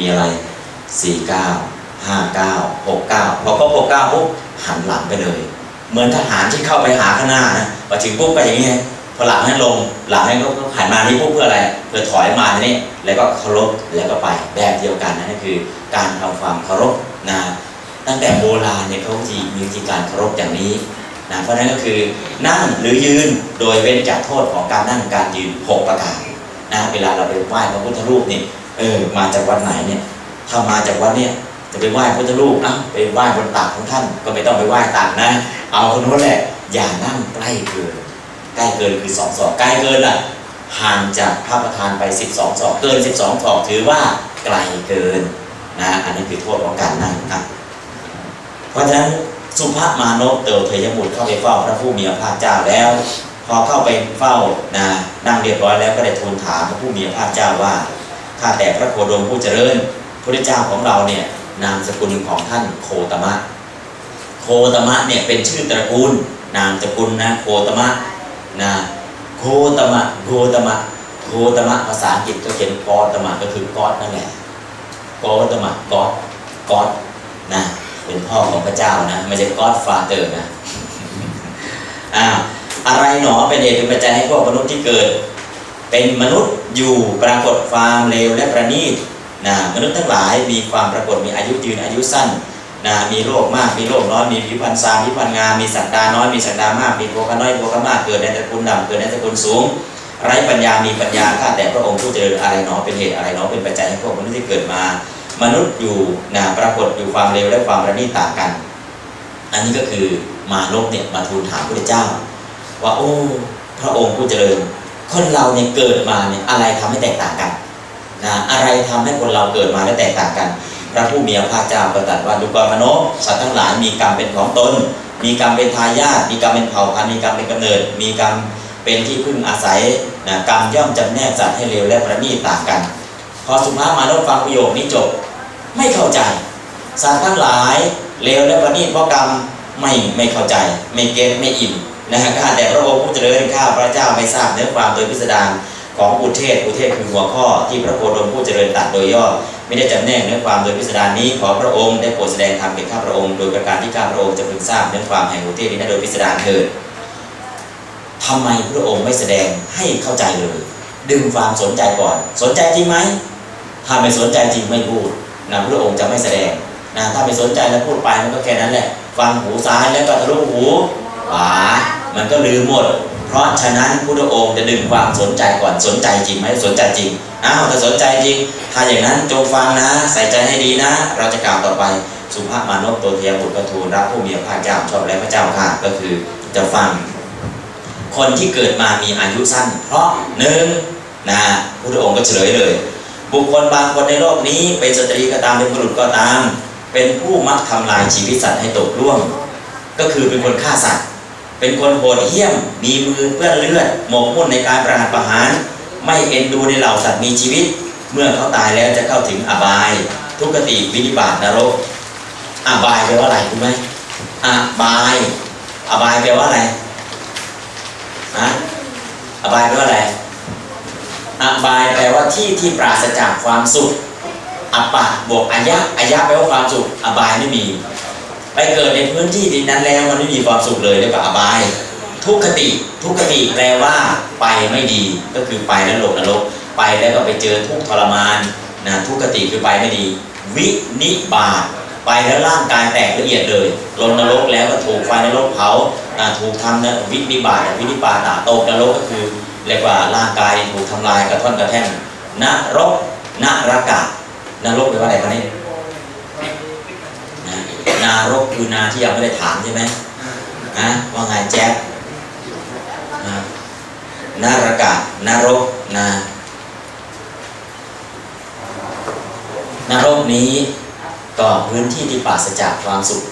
มีอะไรสี่เก้าห้าเก้าหกเก้าพอก็หกเก้าปุ๊บหันหลังไปเลย เหมือนทหารที่เข้าไปหาข้างหน้านะพอถึงปุ๊บก็อย่างนี้พอหลังให้ลงหลังให้ก็หันมาที่ปุ๊บเพื่ออะไรเพื่อถอยมาที่นี้แล้วก็เคารพแล้วก็ไปแบบเดียวกันนั่นคือ การทำความเคารพนะตั้งแต่โบราณเนี่ยเขาจะมีวิธีการเคารพอย่างนี้นะเพราะนั้นก็คือนั่งหรือยืนโดยเว้นจากโทษของการนั่งการยืนหกประการนะเวลาเราไปไหว้พระพุทธรูปนี่ เออมาจากวัดไหนเนี่ยถ้ามาจากวัดเนี่ยจะไปไหว้พระพุทธรูปอะไปไหว้บนตักของท่านก็ไม่ต้องไปไหว้ตักนะ เอาคนนู้นแหละอย่านั่งใกล้เกินใกล้เกินคือสองศอกใกล้เกินอะห่างจากพระประธานไป 12ศอกเกิน 12ศอกถือว่าไกลเกินนะอันนี้คือโทษของการนั่งครับเพราะฉะนั้นสุภาพมานพเติเทยบุตรเข้าไปเฝ้าพระผู้มีพระภาคเจ้าแล้ว พอเข้าไปเฝ้านะนั่งเรียบร้อยแล้วก็ได้ทูลถามพระผู้มีพระภาคเจ้าว่า ข้าแต่พระโคดมผู้เจริญพระเจ้าของเราเนี่ยนามสกุลของท่านโคตมะ โคตมะเนี่ยเป็นชื่อตระกูล นามสกุลนะโคตมะนะโคตมะโคตมะโคตมะภาษาอังกฤษก็เขียนกอตมะก็คือกอดนั่นแหละกอตมะกอดกอดนะเป็นพ่อของพระเจ้านะไม่ใช่กอดฟาเตอร์นะอ่าอะไรหนอเป็นเหตุเป็นปัจจัยให้พวกมนุษย์ที่เกิด เป็นมนุษย์อยู่ปรากฏความเลวและประณีตนะมนุษย์ทั้งหลายมีความปรากฏมีอายุยืนอายุสั้นนะมีโรคมากมีโรคน้อยมีผิวพรรณซามผิวพรรณงามมีสักดาน้อยมีสักดามากมีโภคะน้อยโภคะมากเกิดในตระกูลดำเกิดในตระกูลสูง ไร้ปัญญามีปัญญาข้าแต่พระองค์ผู้เจริญอะไรหนอเป็นเหตุอะไรหนอเป็นปัจจัยให้พวกมนุษย์ที่เกิดมา มนุษย์อยู่นะปรากฏอยู่ความเร็วและความประณีตต่างกัน อันนี้ก็คือมาลบเนี่ยมาทูลถามพระเจ้า ว่าโอ้พระองค์ผู้เจริญ คนเราเนี่ยเกิดมาเนี่ยอะไรทำให้แตกต่างกันนะอะไรทำให้คนเราเกิดมาและแตกต่างกัน พระผู้มีพระภาคเจ้าประตรัสว่าดูกรมโนสัตว์ทั้งหลายมีกรรมเป็นของตน มีกรรมเป็นทายาทมีกรรมเป็นเผ่าพันธุ์มีกรรมเป็นกำเนิด มีกรรมเป็นที่พึ่งอาศัยนะกรรมย่อมจำแนกสัตว์ให้เร็วและประณีตต่างกัน พอสุภาพมานฟังประโยคนี้จบ ไม่เข้าใจสัตว์ทั้งหลายเลวและประณีตเพราะกรรมไม่ไม่เข้าใจ ไม่เก็ตไม่อิ่ม นะฮะข้าแต่พระองค์ผู้เจริญข้าพระเจ้าไม่ทราบเนื้อความโดยพิสดารของอุเทศอุเทศคือหัวข้อที่พระโคดมผู้เจริญตัดโดยย่อไม่ได้จำแนกเนื้อความโดยพิสดารนี้ขอพระองค์ได้โปรดแสดงธรรมแก่ข้าพระองค์โดยประการที่ข้าพระองค์จะพึงทราบเนื้อความแห่งอุเทศนี้โดยพิสดารเถิดทำไมพระองค์ไม่แสดงให้เข้าใจเลย ดึงความสนใจก่อน สนใจจริงไหมถ้าไม่สนใจจริงไม่พูดนะพระองค์จะไม่แสดงนะถ้าไม่สนใจแล้วพูดไปมันก็แค่นั้นแหละฟังหูซ้ายแล้วก็ทะลุหูขวา มันก็ลืมหมด เพราะฉะนั้นพุทธองค์จะดึงความสนใจก่อนสนใจจริงไหมสนใจจริงอ้าวถ้าสนใจจริง ถ้าอย่างนั้นจงฟังนะ ใส่ใจให้ดีนะ เราจะกล่าวต่อไป สุภาพมานพตัวเทียบุตรกระทูลรับผู้มีพระภาคเจ้าชอบและพระเจ้าค่ะก็คือจะฟัง คนที่เกิดมามีอายุสั้น เพราะหนึ่งนะพุทธองค์ก็เฉลยเลย บุคคลบางคนในโลกนี้เป็นสตรีก็ตามเป็นบุรุษก็ตาม เป็นผู้มักทำลายชีวิตสัตว์ให้ตกล่วง ก็คือเป็นคนฆ่าสัตว์ เป็นคนโหดเหี้ยม มีมือเปื้อนเลือด หมกมุ่นในการประหารประหาร ไม่เอ็นดูในเหล่าสัตว์มีชีวิต เมื่อเขาตายแล้วจะเข้าถึงอบาย ทุกขติวินิบาตนรก อบายแปลว่าอะไรรู้ไหมอบาย อบายแปลว่าอะไรฮะอบายแปลว่าอะไรอบายแปลว่าที่ที่ปราศจากความสุขอัปปะบวกอายะอายะแปลว่าความสุขอบายไม่มี ไปเกิดในพื้นที่ดินนั้นแล้วมันไม่มีความสุขเลยเรียกว่าอบาย ทุกขติ ทุกขติแปลว่าไปไม่ดีก็คือไปแล้วลงนรก ไปแล้วก็ไปเจอทุกขทรมานนะทุกขติคือไปไม่ดี วินิบาตไปแล้วร่างกายแตกละเอียดเลยลงนรกแล้วก็ถูกไฟนรกเผาถูกทำนะวินิบาตวินิบาตาตกนรกก็คือเรียกว่าร่างกายถูกทำลายกระท่อนกระแท่นนรกนรกะนรกแปลว่าอะไรคะนี่ นารกคือนาที่ยังไม่ได้ถามใช่ไหมนะว่าไงแจ๊บนะนารกะนรกนะนรกนี้ก็พื้นที่ที่ปราศจากความสุข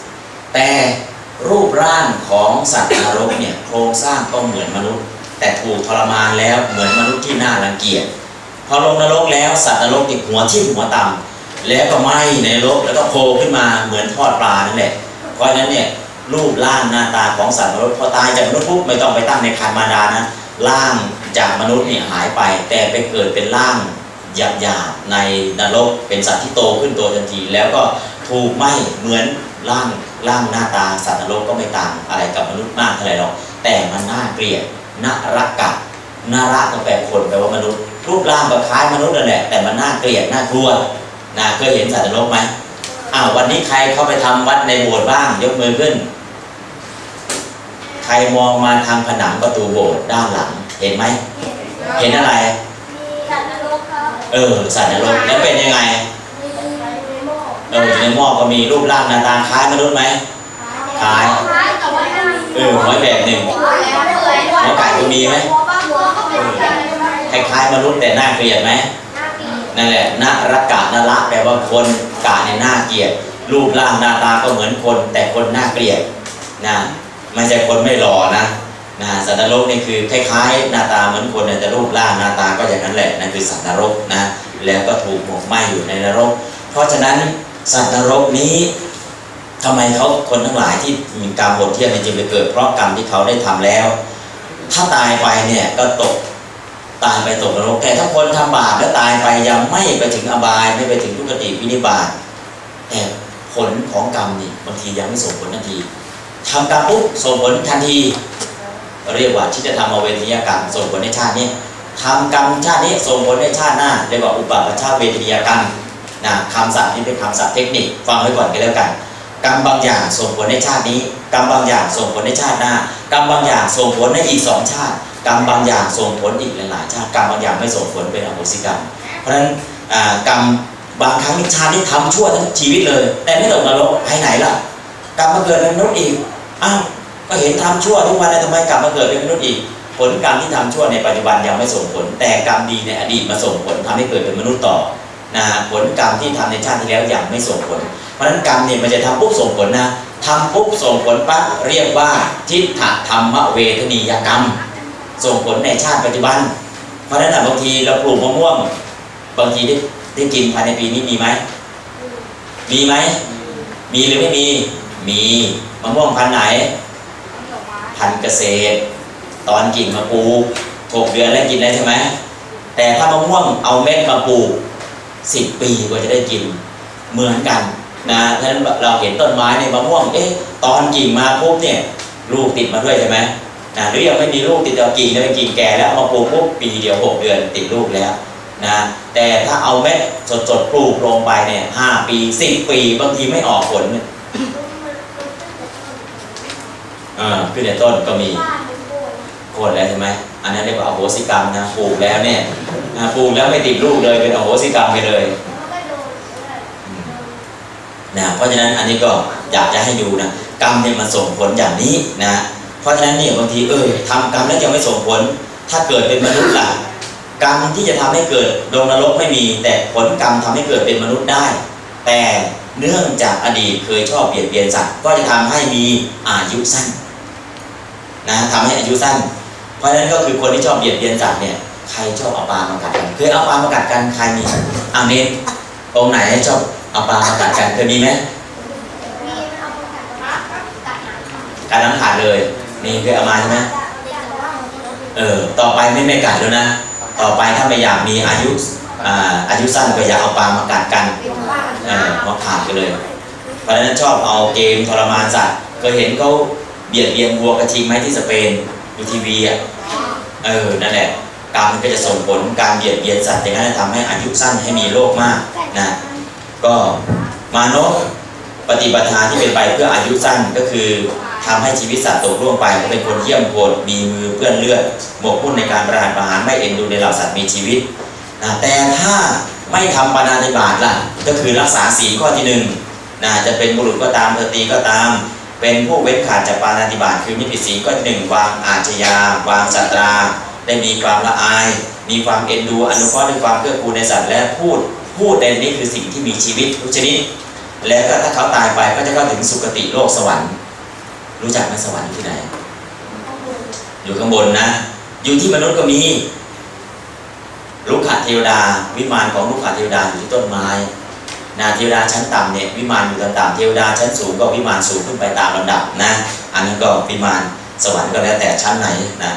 แต่รูปร่างของสัตว์นรกเนี่ยโครงสร้างก็เหมือนมนุษย์ แต่ถูกทรมานแล้วเหมือนมนุษย์ที่น่ารังเกียจพอลงนรกแล้วสัตว์นรกติดหัวทิ่มหัวต่ำ แล้วก็ไหม้ในรกแล้วก็โผล่ขึ้นมาเหมือนทอดปลานั่นแหละเพราะฉะนั้นเนี่ยรูปร่างหน้าตาของสัตว์นรกพอตายจากมนุษย์ปุ๊บไม่ต้องไปตั้งในครรภ์มารดานะร่างจากมนุษย์เนี่ยหายไป แต่ไปเกิดเป็นร่างหยาบหยาบๆในนรกเป็นสัตว์ที่โตขึ้นโตทันที แล้วก็ถูกไหม้เหมือนร่างร่างหน้าตาสัตว์นรกก็ไม่ต่างอะไรกับมนุษย์มากเท่าไหร่หรอกแต่มันน่าเกลียดน่ารักกัดน่ารักก็แปลคนแปลว่ามนุษย์ รูปร่างก็คล้ายมนุษย์นั่นแหละแต่มันน่าเกลียดน่ากลัว นะเคยเห็นสัตว์นรกไหมอ้าววันนี้ใครเข้าไปทำวัดในโบสถ์บ้าง ยกมือขึ้น ใครมองมาทางผนังประตูโบสถ์ด้านหลัง เห็นไหม เห็นอะไร สัตว์นรกครับเออ สัตว์นรกแล้วเป็นยังไงมีในหม้อเอออยู่ในหม้อก็มีรูปร่างหน้าตาคล้ายมนุษย์ไหมคล้ายคล้ายแต่ว่าไม่มีเออหอยแบบหนึ่งหัวแหลมเลยหัวไก่ก็มีไหมหัวปลาหัวก็เป็นแบบคล้ายๆมนุษย์แต่น่าเกลียดไหม นั่นแหละนรักกะนละแปลว่าคนกะเนี่ยน่าเกลียดรูปร่างหน้าตาก็เหมือนคน แต่คนน่าเกลียดนะไม่ใช่คนไม่หล่อนะนะสัตว์นรกนี่คือคล้ายๆหน้าตาเหมือนคนแต่รูปร่างหน้าตาก็อย่างนั้นแหละนั่นคือสัตว์นรกนะแล้วก็ถูกหมกไหมอยู่ในนรก เพราะฉะนั้นสัตว์นรกนี้ทำไมเขาคนทั้งหลายที่มีกรรมโหดเที่ยมเนี่จึงไปเกิด เพราะกรรมที่เขาได้ทำแล้ว ถ้าตายไปเนี่ยก็ตก ตายไปตกนรกแต่ถ้าคนทำบาปแล้วตายไปยังไม่ไปถึงอบายไม่ไปถึงทุกติวินิบาตแต่ผลของกรรมนี่บางทียังไม่ส่งผลทันทีทำกรรมปุ๊บส่งผลทันที เรียกว่าที่จะทำเอาเวทนียกรรมส่งผลในชาตินี้ทำกรรมชาตินี้ส่งผลในชาติหน้าเรียกว่าอุปาปชาเวทนียกรรมนะคำศัพท์ที่เป็นคำศัพท์เทคนิคฟังไว้ก่อนก็แล้วกันกรรมบางอย่างส่งผลในชาตินี้ กรรมบางอย่างส่งผลในชาติหน้ากรรมบางอย่างส่งผลในอีกสองชาติ กรรมบางอย่างส่งผลอีกหลายๆชาติกรรมบางอย่างไม่ส่งผลเป็นอโหสิกรรม เพราะฉะนั้นกรรมบางครั้งชาตินี้ทำชั่วทั้งชีวิตเลย แต่ไม่ตกนรกไปไหนล่ะกลับมาเกิดเป็นมนุษย์อีกอ้าวก็เห็นทำชั่วทุกวันแล้วทำไมกลับมาเกิดเป็นมนุษย์อีก ผลกรรมที่ทำชั่วในปัจจุบันยังไม่ส่งผล แต่กรรมดีในอดีตมาส่งผลทำให้เกิดเป็นมนุษย์ต่อนะผลกรรมที่ทำในชาติที่แล้วยังไม่ส่งผล เพราะฉะนั้นกรรมเนี่ยมันจะทำปุ๊บส่งผลนะทำปุ๊บส่งผลปั๊บเรียกว่าทิฏฐธรรมเวทนียกรรม ส่งผลในชาติปัจจุบัน เพราะฉะนั้นบางทีเราปลูกมะม่วง บางทีได้ได้กินภายในปีนี้มีไหมมีไหมมีหรือไม่มี มีมะม่วงพันไหน พันเกษตร ตอนกิ่งมาปลูกหกเดือนแล้วกินได้ใช่ไหมแต่ถ้ามะม่วงเอาเม็ดมาปลูกสิบปีกว่าจะได้กินเหมือนกันนะฉะนั้นเราเห็นต้นไม้เนี่ยมะม่วงเอ๊ะตอนกิ่งมาปุ๊บเนี่ยลูกติดมาด้วยใช่ไหม นะหรือยังไม่มีลูกติดเอากิ่งเนี่ยเป็นกิ่แก่แล้วเอามาปลูกปุ๊บปีเดียวหกเดือนติดลูกแล้วนะแต่ถ้าเอาเม็ดสดๆปลูกลงไปเนี่ยห้าปีสิบปีบางทีไม่ออกผลอ่าขึ้นในต้นก็มีโคตรแล้วใช่ไหมอันนั้นเรียกว่าอโหสิกรรมนะปลูกแล้วเนี่ยนะปลูกแล้วไม่ติดลูกเลยเป็นอโหสิกรรมไปเลยนด้วยอืมนะเพราะฉะนั้นอันนี้ก็อยากจะให้ดูนะกรรมเนี่ยมันส่งผลอย่างนี้นะ เพราะฉะนั้นเนี่ยบางทีเออทำกรรมแล้วยังไม่ส่งผล ถ้าเกิดเป็นมนุษย์ล่ะกรรมที่จะทำให้เกิดลงนรกไม่มี แต่ผลกรรมทำให้เกิดเป็นมนุษย์ได้ แต่เนื่องจากอดีตเคยชอบเบียดเบียนสัตว์ก็จะทำให้มีอายุสั้นนะทำให้อายุสั้น เพราะฉะนั้นก็คือคนที่ชอบเบียดเบียนสัตว์เนี่ยใครชอบเอาปลามากัดกันเคยเอาปลามากัดกันใครมีเอาเน้นองค์ไหนชอบเอาปลามากัดกันเคยมีไหมมีมันเอาไปกัดปลากัดหนังกัดน้ำขาดเลย นี่เคยเอามาใช่ไหมเออต่อไปไม่ไม่กัดแล้วนะ ต่อไปถ้าไม่อยากมีอายุอายุสั้นก็อย่าเอาปลามากัดกันเป็นบ้านเออมาขาดกันเลย เพราะฉะนั้นชอบเอาเกมทรมานสัตว์เคยเห็นเขาเบียดเบียนวัวกระทิงไหมที่สเปนดูทีวีอะเออนั่นแหละกรรมมันก็จะส่งผลการเบียดเบียนสัตว์อย่างนั้นทำให้อายุสั้นให้มีโรคมากนะก็มานพปฏิบัติทานที่เป็นไปเพื่ออายุสั้นก็คือ ทำให้ชีวิตสัตว์ตกล่วงไปก็เป็นคนเยี่ยมโหดมีมือเปื้อนเลือดหมกมุ่นในการประหารประหารไม่เอ็นดูในเหล่าสัตว์มีชีวิตนะแต่ถ้าไม่ทำปานาติบาตล่ะ ก็คือรักษาศีลข้อที่หนึ่งนะจะเป็นบุรุษก็ตามสตรีก็ตาม เป็นผู้เว้นขาดจากปานาติบาตคือมิผิดศีลก็หนึ่งวางอาชญาวางสัตรา ได้มีความละอาย มีความเอ็นดูอนุเคราะห์ด้วยความเกื้อกูลในสัตว์และพูดพูดในนี้คือสิ่งที่มีชีวิตทุกชนิดแล้วก็ถ้าเขาตายไปก็จะเข้าถึงสุคติโลกสวรรค์ รู้จักไหมสวรรค์อยู่ที่ไหน อยู่ข้างบนนะ อยู่ที่มนุษย์ก็มี ลูกขเทวดา วิมานของลูกขเทวดาอยู่ที่ต้นไม้ นาเทวดาชั้นต่ำเนี่ยวิมานอยู่ต่ำๆเทวดาชั้นสูงก็วิมานสูงขึ้นไปตามลำดับนะ อันนั้นก็วิมานสวรรค์ก็แล้วแต่ชั้นไหนนะ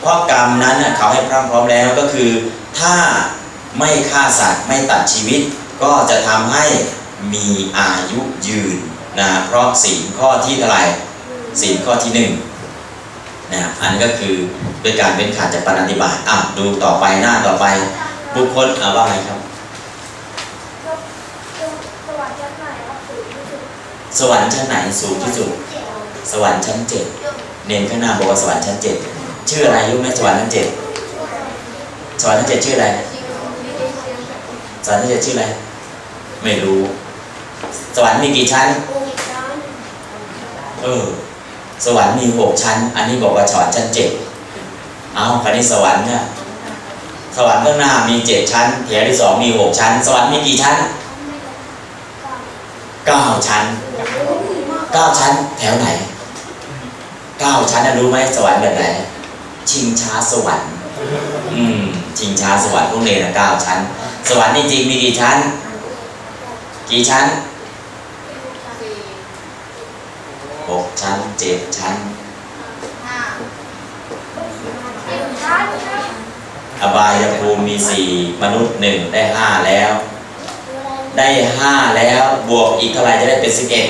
เพราะกรรมนั้นเขาให้พร้อมพร้อมแล้วก็คือ ถ้าไม่ฆ่าสัตว์ไม่ตัดชีวิต ก็จะทำให้มีอายุยืนนะเพราะศีลข้อที่เท่าไหร่ ศีลข้อที่หนึ่งนะอันนี้ก็คือเป็นการเป็นขาดจากปฏิบัติอะดูต่อไปหน้าต่อไปบุคคลอะว่าไงครับสวัสดีไหนครับสูงที่สุดสวรรค์ชั้นไหนสูงที่สุด สวรรค์ชั้นเจ็ดเนนข้างหน้าบอกว่าสวรรค์ชั้นเจ็ดชื่ออะไรรู้ไหมสวรรค์ชั้นเจ็ดสวรรค์ชั้นเจ็ดชื่ออะไรสวรรค์ชั้นเจ็ดชื่ออะไร ไม่รู้ สวรรค์มีกี่ชั้น เออ สวรรค์มีหกชั้น อันนี้บอกว่าสวรรค์ชั้นเจ็ดเอาคราวนี้สวรรค์เนี่ยสวรรค์ข้างหน้ามีเจ็ดชั้นแถวที่สองมีหกชั้น สวรรค์มีกี่ชั้นเก้าชั้นเก้าชั้นแถวไหนเก้าชั้นรู้ไหมสวรรค์แบบไหนชิงช้าสวรรค์ อืมชิงช้าสวรรค์พวกนี้นะเก้าชั้น สวรรค์จริงมีกี่ชั้น กี่ชั้นหกชั้น เจ็ดชั้นอบายภูมิมีสี่มนุษย์หนึ่งได้ห้าแล้ว ได้ห้าแล้วบวกอีกเท่าไรจะได้เป็นสิบเอ็ด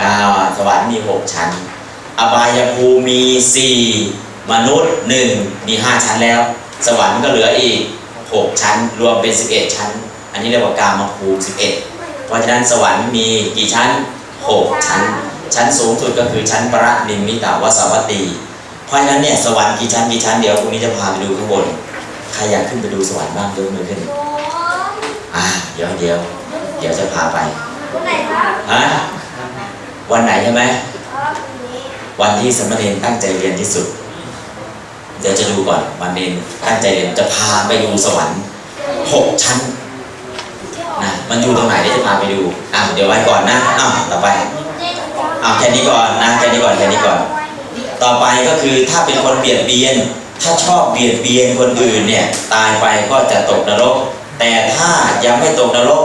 อ่าสวรรค์มีหกชั้น อบายภูมิมีสี่มนุษย์หนึ่งมีห้าชั้นแล้ว สวรรค์ก็เหลืออีกหกชั้น รวมเป็นสิบเอ็ดชั้น อันนี้เรียกว่ากามภูมิสิบเอ็ดเพราะฉะนั้นสวรรค์มีกี่ชั้น หกชั้น ชั้นสูงสุดก็คือชั้นปรนิมมิตาวสวัตตีเพราะฉะนั้นเนี่ยสวรรค์กี่ชั้นกี่ชั้นเดี๋ยวพรุ่งนี้จะพาไปดูข้างบนใครอยากขึ้นไปดูสวรรค์บ้างยกมือขึ้นอ่าเดี๋ยวเดี๋ยวเดี๋ยวจะพาไปวันไหนครับฮะวันไหนใช่ไหมครับนี้วันที่สมณเณรตั้งใจเรียนที่สุด เดี๋ยวจะดูก่อนวันเณรตั้งใจเรียนจะพาไปดูสวรรค์หกชั้นนะ มันอยู่ตรงไหนเดี๋ยวจะพาไปดูอะเดี๋ยวไว้ก่อนนะอ้าวต่อไปอ้าวแค่นี้ก่อนนะแค่นี้ก่อนแค่นี้ก่อน ต่อไปก็คือถ้าเป็นคนเบียดเบียน ถ้าชอบเบียดเบียนคนอื่นเนี่ยตายไปก็จะตกนรก แต่ถ้ายังไม่ตกนรก